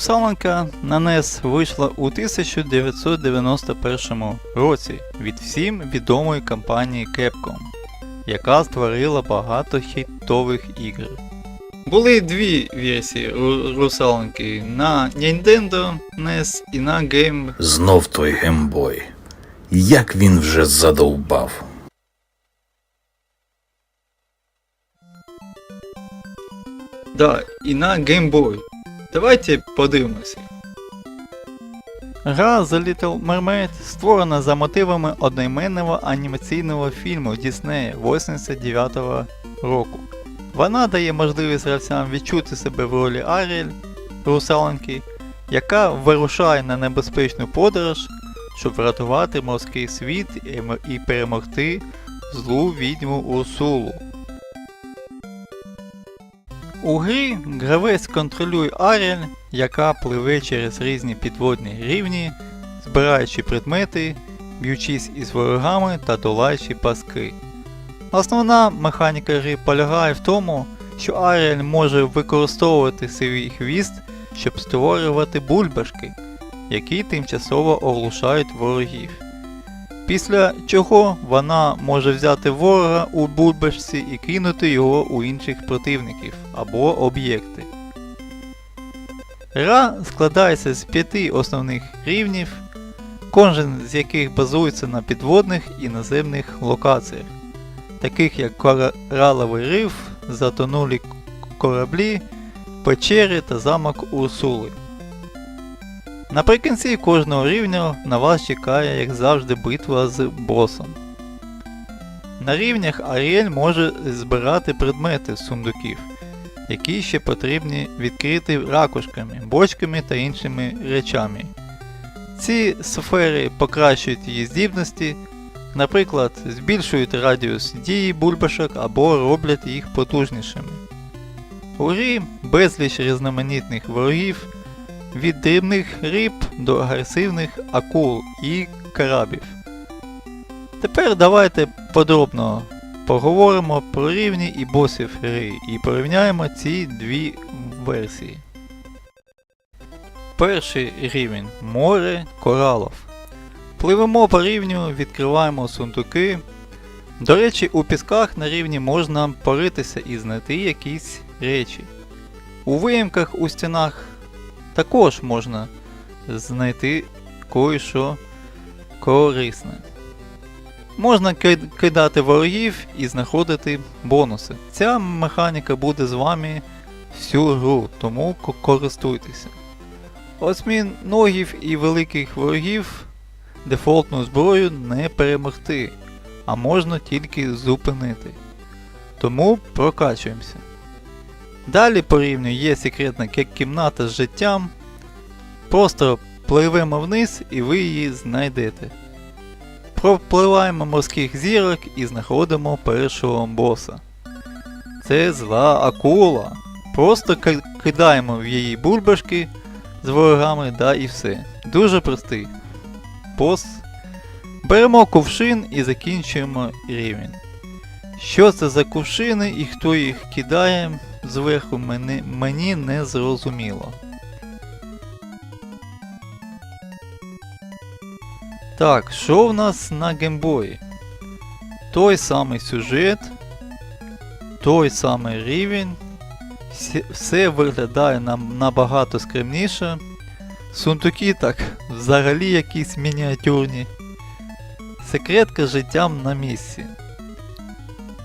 Русалонька на NES вийшла у 1991 році від всім відомої компанії Capcom, яка створила багато хітових ігор. Були дві версії Ру- Русалоньки на Nintendo NES і на Game Знов той гембой. Як він вже задовбав. Да, і на Game Boy. Давайте подивимося. Гра The Little Mermaid створена за мотивами одноіменного анімаційного фільму Діснея 89-го року. Вона дає можливість гравцям відчути себе в ролі Аріель, русалоньки, яка вирушає на небезпечну подорож, щоб врятувати морський світ і перемогти злу відьму Урсулу. У грі гравець контролює Аріель, яка пливе через різні підводні рівні, збираючи предмети, б'ючись із ворогами та долаючи паски. Основна механіка гри полягає в тому, що Аріель може використовувати свій хвіст, щоб створювати бульбашки, які тимчасово оглушають ворогів. Після чого вона може взяти ворога у бульбашці і кинути його у інших противників або об'єкти. Гра складається з п'яти основних рівнів, кожен з яких базується на підводних і наземних локаціях, таких як кораловий риф, затонулі кораблі, печери та замок Урсули. Наприкінці кожного рівня на вас чекає, як завжди, битва з босом. На рівнях Аріель може збирати предмети з сундуків, які ще потрібні відкрити ракушками, бочками та іншими речами. Ці сфери покращують її здібності, наприклад, збільшують радіус дії бульбашок або роблять їх потужнішими. У грі безліч різноманітних ворогів, від дрібних риб до агресивних акул і крабів. Тепер давайте подробно поговоримо про рівні і босів гри і порівняємо ці дві версії. Перший рівень море коралов. Пливемо по рівню, відкриваємо сундуки. До речі, у пісках на рівні можна поритися і знайти якісь речі. У виїмках у стінах також можна знайти кое-що корисне. Можна кидати ворогів і знаходити бонуси. Ця механіка буде з вами всю гру, тому ко- користуйтеся. Осьміногів і великих ворогів дефолтну зброю не перемогти, а можна тільки зупинити. Тому прокачуємося. Далі по рівню є секретна кі- кімната з життям. Просто пливемо вниз і ви її знайдете. Пропливаємо морських зірок і знаходимо першого боса. Це зла акула. Просто кидаємо в її бульбашки з ворогами, да і все. Дуже простий. Бос. Беремо кувшин і закінчуємо рівень. Що це за кувшини і хто їх кидає зверху мені, мені не зрозуміло. Так, що в нас на геймбої? Той самий сюжет, той самий рівень. Все виглядає нам набагато скромніше. Сундуки так взагалі якісь мініатюрні. Секретка життям на місці.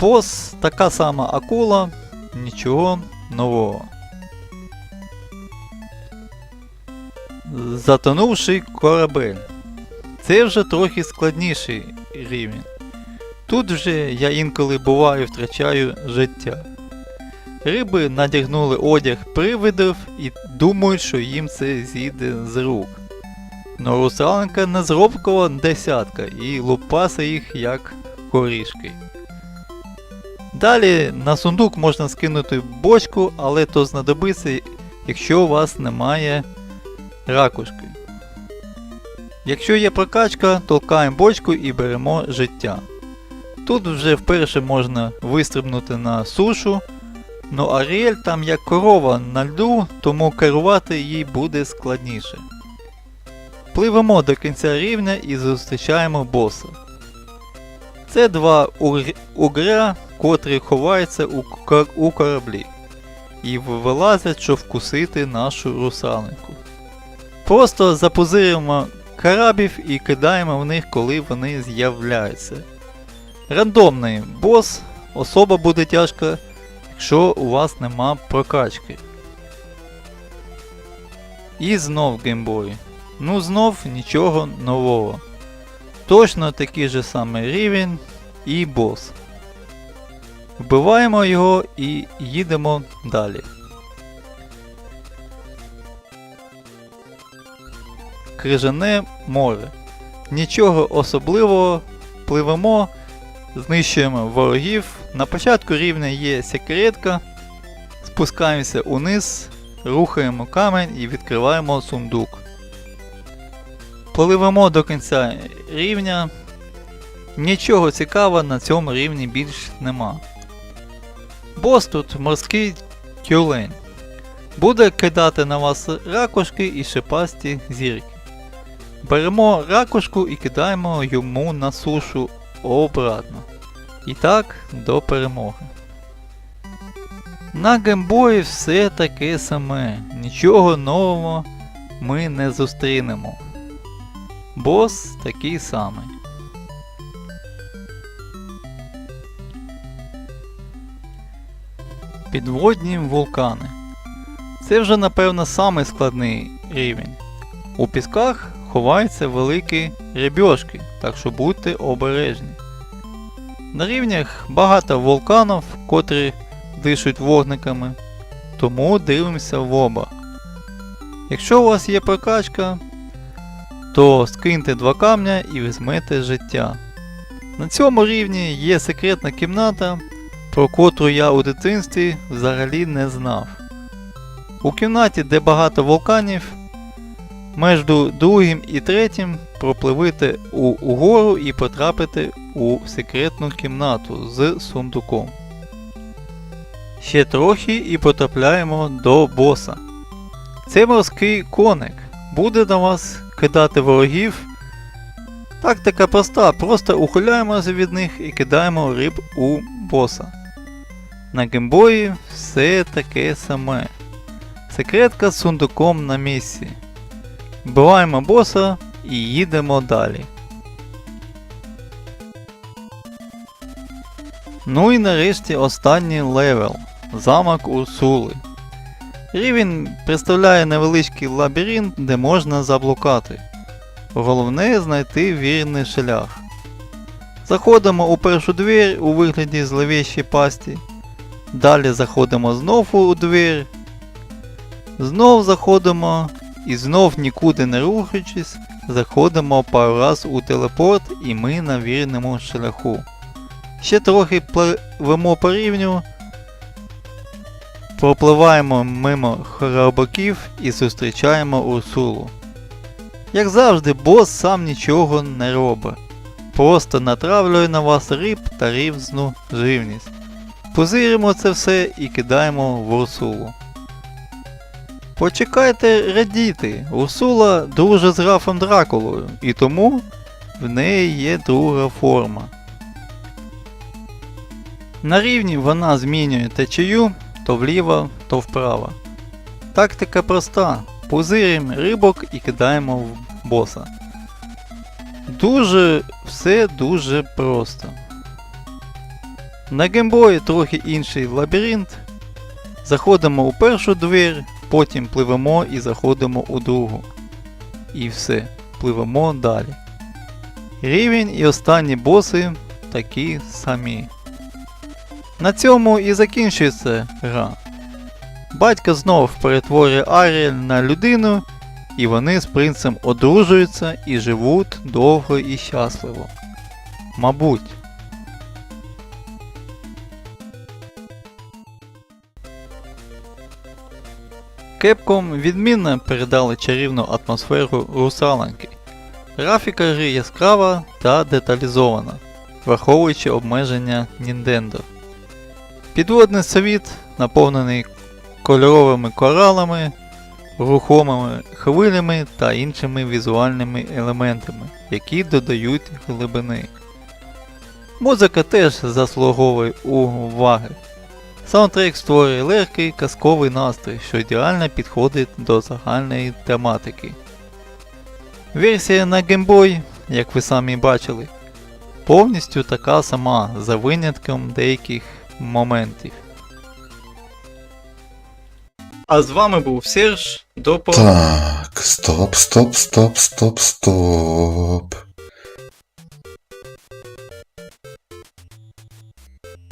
Бос така сама акула, нічого нового. Затонувший корабель. Це вже трохи складніший рівень. Тут вже я інколи буваю втрачаю життя. Риби надягнули одяг привидів і думають, що їм це зійде з рук. Но русалка не зробкова десятка і лупаса їх як корішки. Далі на сундук можна скинути бочку, але то знадобиться, якщо у вас немає ракушки. Якщо є прокачка, толкаємо бочку і беремо життя. Тут вже вперше можна вистрибнути на сушу Ну Аріель там як корова на льду, тому керувати їй буде складніше. Пливемо до кінця рівня і зустрічаємо боса. Це два угря, котрі ховаються у, ка- у кораблі і вилазять, щоб вкусити нашу русалинку. Просто запозирюємо карабів і кидаємо в них, коли вони з'являються. Рандомний бос особа буде тяжка, якщо у вас нема прокачки. І знов геймбой. Ну знов нічого нового. Точно такий же самий рівень і бос. Вбиваємо його і їдемо далі. Крижане море. Нічого особливого, пливемо, знищуємо ворогів. На початку рівня є секретка. Спускаємося униз, рухаємо камінь і відкриваємо сундук. Пливемо до кінця рівня. Нічого цікавого на цьому рівні більш нема. Бос тут морський тюлень. Буде кидати на вас ракушки і шипасті зірки. Беремо ракушку і кидаємо йому на сушу обратно. І так до перемоги. На геймбої все таке саме. Нічого нового ми не зустрінемо. Бос такий самий. Підводні вулкани. Це вже напевно самий складний рівень. У пісках ховаються великі рябьошки, так що будьте обережні. На рівнях багато вулканів, котрі дишуть вогниками, тому дивимося в оба. Якщо у вас є прокачка, то скиньте два камня і візьмете життя. На цьому рівні є секретна кімната, про котру я у дитинстві взагалі не знав. У кімнаті, де багато вулканів, між другим і третім пропливите у, угору і потрапите у секретну кімнату з сундуком. Ще трохи і потрапляємо до боса. Це морський коник. Буде на вас кидати ворогів. Тактика проста, просто ухиляємося від них і кидаємо риб у боса. На геймбої все таке саме. Секретка з сундуком на місці. Вбиваємо боса і їдемо далі. Ну і нарешті останній левел замок Урсули. Рівень представляє невеличкий лабіринт, де можна заблукати. Головне знайти вірний шлях. Заходимо у першу двір у вигляді зловіщої пасті. Далі заходимо знову у двір. Знов заходимо і знов нікуди не рухаючись, заходимо пару раз у телепорт і ми на вірному шляху. Ще трохи пливемо по рівню, пропливаємо мимо храбаків і зустрічаємо Урсулу. Як завжди, бос сам нічого не робить. Просто натравлює на вас риб та рівзну живність. Позиримо це все і кидаємо в Урсулу. Почекайте радіти, Урсула друже з графом Дракулою, і тому в неї є друга форма. На рівні вона змінює течію то вліво, то вправо. Тактика проста. Позирюємо рибок і кидаємо в боса. Дуже все дуже просто. На геймбої трохи інший лабіринт. Заходимо у першу двір, потім пливемо і заходимо у другу. І все, пливемо далі. Рівень і останні боси такі самі. На цьому і закінчується гра. Батько знов перетворює Аріель на людину, і вони з принцем одружуються і живуть довго і щасливо. Мабуть. Кепком відмінно передали чарівну атмосферу русаланки. Графіка гри яскрава та деталізована, враховуючи обмеження Nintendo. Підводний світ наповнений кольоровими коралами, рухомими хвилями та іншими візуальними елементами, які додають глибини. Музика теж заслуговує уваги. Саундтрек створює легкий казковий настрій, що ідеально підходить до загальної тематики. Версія на Game Boy, як ви самі бачили, повністю така сама за винятком деяких моментів. А з вами був Серж. До по... Так, стоп, стоп, стоп, стоп, стоп.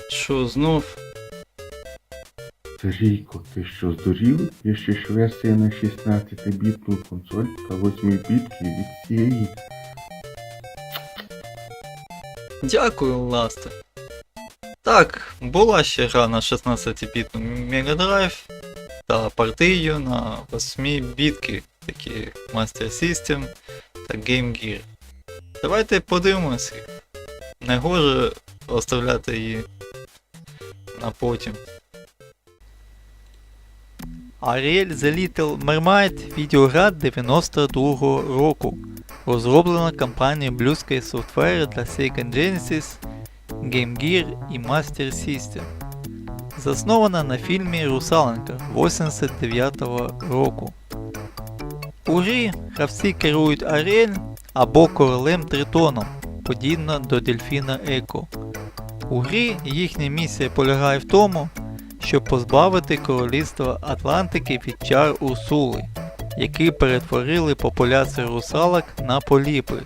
Що знов? Сергійко, ти що здурів? Є ще ж версія на 16-бітну консоль та 8-бітки від цієї. Дякую, Ласте. Так, була ще гра на 16-бітну Mega Drive та партію на 8 бітки, такі Master System та Game Gear. Давайте подивимося. Не оставляти її на потім. Ariel The Little Mermaid відеогра 92-го року. Розроблена компанією Blue Sky Software для Sega Genesis, Game Gear і Master System. Заснована на фільмі Русаленка 89-го року. У грі гравці керують Аріель або королем Тритоном, подібно до дельфіна Еко. У грі їхня місія полягає в тому, щоб позбавити королівство Атлантики від чар Урсули, які перетворили популяцію русалок на поліпи.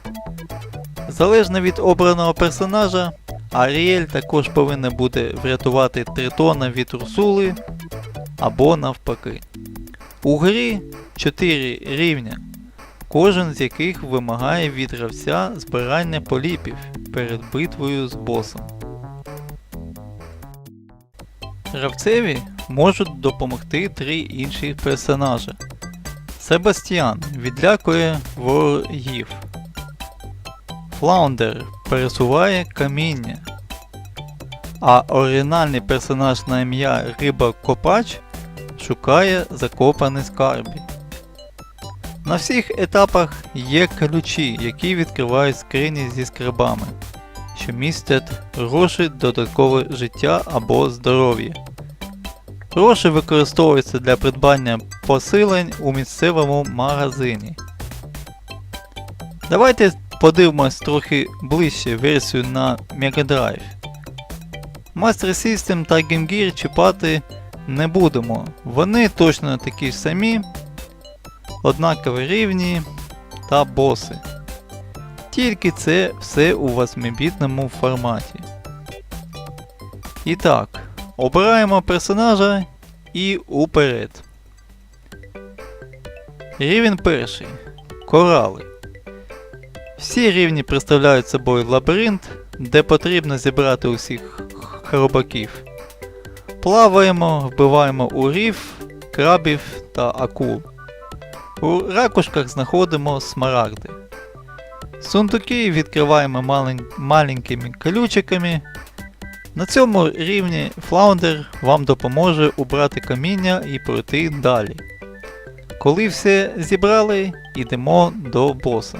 Залежно від обраного персонажа, Аріель також повинна буде врятувати Тритона від Урсули або навпаки. У грі 4 рівня, кожен з яких вимагає від гравця збирання поліпів перед битвою з босом. Гравцеві можуть допомогти три інші персонажі. Себастьян відлякує ворогів. Флаундер пересуває каміння. А оригінальний персонаж на ім'я Риба Копач шукає закопані скарбі. На всіх етапах є ключі, які відкривають скрині зі скарбами, що містять гроші, додаткове життя або здоров'я. Гроші використовуються для придбання посилень у місцевому магазині. Давайте подивимось трохи ближче версію на Mega Drive. Master System та Game Gear чіпати не будемо. Вони точно такі ж самі, однакові рівні та боси. Тільки це все у 8-бітному форматі. І так, обираємо персонажа і уперед. Рівень перший. Корали. Всі рівні представляють собою лабіринт, де потрібно зібрати усіх хробаків. Плаваємо, вбиваємо урів, крабів та акул. У ракушках знаходимо смарагди. Сундуки відкриваємо малень- маленькими ключиками. На цьому рівні флаундер вам допоможе убрати каміння і пройти далі. Коли все зібрали, йдемо до боса.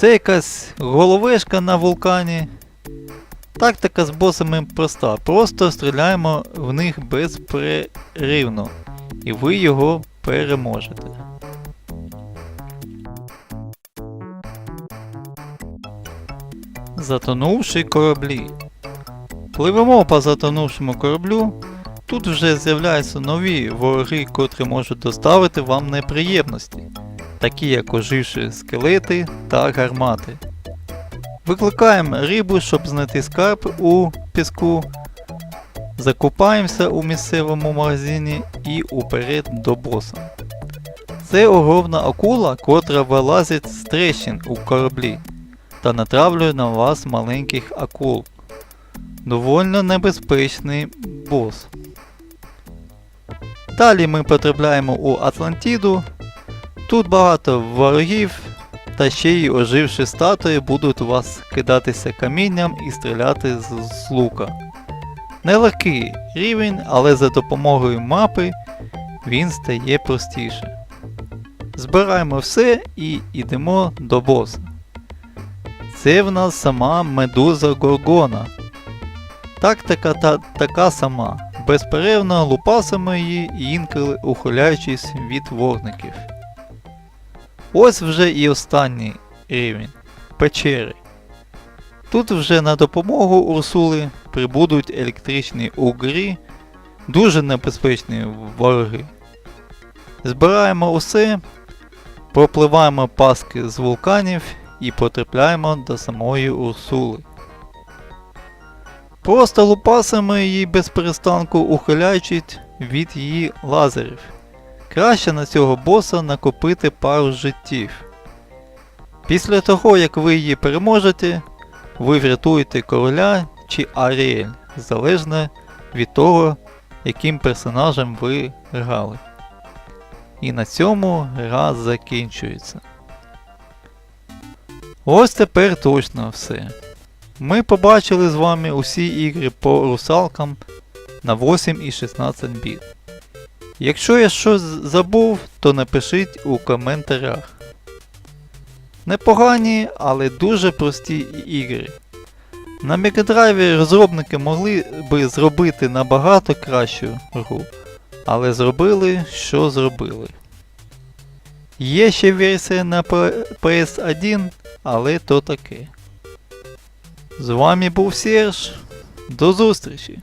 Це якась головешка на вулкані. Тактика з босами проста. Просто стріляємо в них безперервно, і ви його переможете. Затонувши кораблі. Пливемо по затонувшому кораблю. Тут вже з'являються нові вороги, котрі можуть доставити вам неприємності, такі як оживші скелети та гармати. Викликаємо рибу, щоб знайти скарб у піску. Закупаємося у місцевому магазині і уперед до боса. Це огромна акула, котра вилазить з трещин у кораблі та натравлює на вас маленьких акул. Довольно небезпечний бос. Далі ми потрапляємо у Атлантиду. Тут багато ворогів, та ще й оживші статуї будуть у вас кидатися камінням і стріляти з, з лука. Нелегкий рівень, але за допомогою мапи він стає простіше. Збираємо все і йдемо до боса. Це в нас сама медуза Горгона. Тактика та така сама. Безперервно лупасимо її і інколи ухиляючись від вогників. Ось вже і останній рівень печери. Тут вже на допомогу Урсули прибудуть електричні угрі, дуже небезпечні вороги. Збираємо усе, пропливаємо паски з вулканів і потрапляємо до самої Урсули. Просто лупасимо її без перестанку, ухиляючись від її лазерів. Краще на цього боса накопити пару життів. Після того, як ви її переможете, ви врятуєте короля чи Аріель, залежно від того, яким персонажем ви грали. І на цьому гра закінчується. Ось тепер точно все. Ми побачили з вами усі ігри по русалкам на 8 і 16 біт. Якщо я щось забув, то напишіть у коментарях. Непогані, але дуже прості ігри. На Мегадрайві розробники могли би зробити набагато кращу гру, але зробили, що зробили. Є ще версія на PS1, але то таке. З вами був Серж. До зустрічі!